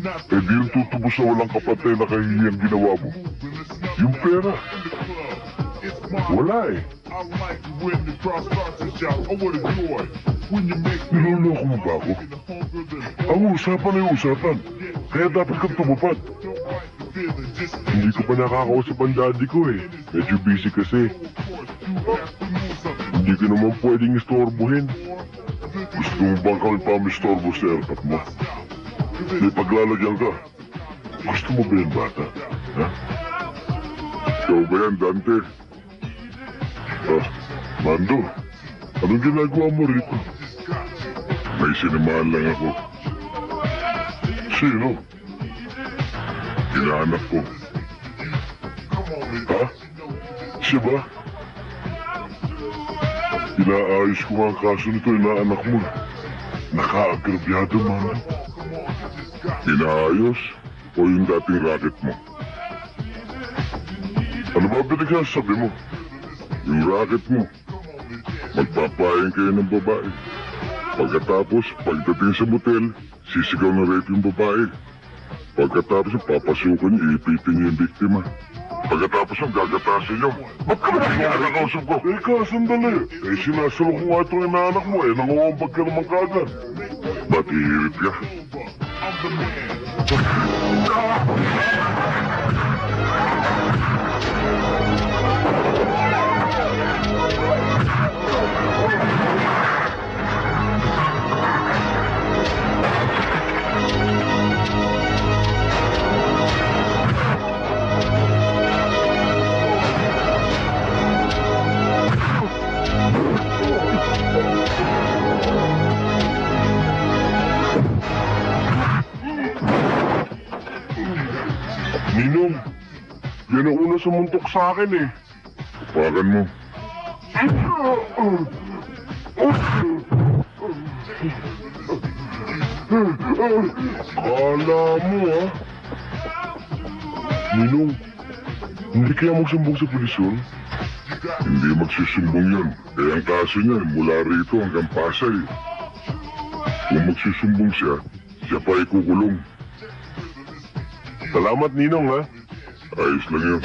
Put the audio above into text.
Pa? Eh di yung tutubos sa walang kapatay na kahihiyang ginawa mo. Yung pera. Wala eh. Niloloko mo ba ako? Ang usapan ay usapan. Kaya dapat kang tumupad. Hindi ko pa nakakausap ang daddy ko eh. Medyo busy kasi. Hindi ko naman pwedeng istorbohin. Gusto mo bang kami pamistorbo sa airport mo? May paglalagyan ka. Gusto mo ba yan, bata? Ha? Ikaw ba yan, Dante? Ah, Mando, anong ginagawa mo rito? May sinamahan lang ako. Sino? Hinahanap ko. Ha? Siya ba? Inaayos ko ang kaso nito, inaanak mo. Nakaagrabyado, Mando. Inaayos o yung dating racket mo? Ano ba pinagsasabi mo? Yung racket mo. Magpapahin kayo ng babae. Pagkatapos, pagdating sa motel, sisigaw na rape yung babae. Pagkatapos, papasukan niyo, ipitin niyo yung biktima. Pagkatapos ang gagatasin niyo. Ba't ka ba nakakausap ko? Eh, ka, sandali. Eh, sinasalo ko nga itong inaanak mo eh. Nangungambag ka naman kagad. Ba't ihirit ka? I'm the man. Ninong, yan ang una sumuntok sa akin eh. Tapakan mo. Kala mo ah. Ninong, hindi kaya magsumbong sa pulis yun? Hindi magsusumbong yun. Eh ang kaso niya mula rito hanggang Pasay. Kung magsusumbong siya, siya pa ikukulong. Salamat, Ninong, ha? Ayos lang yun.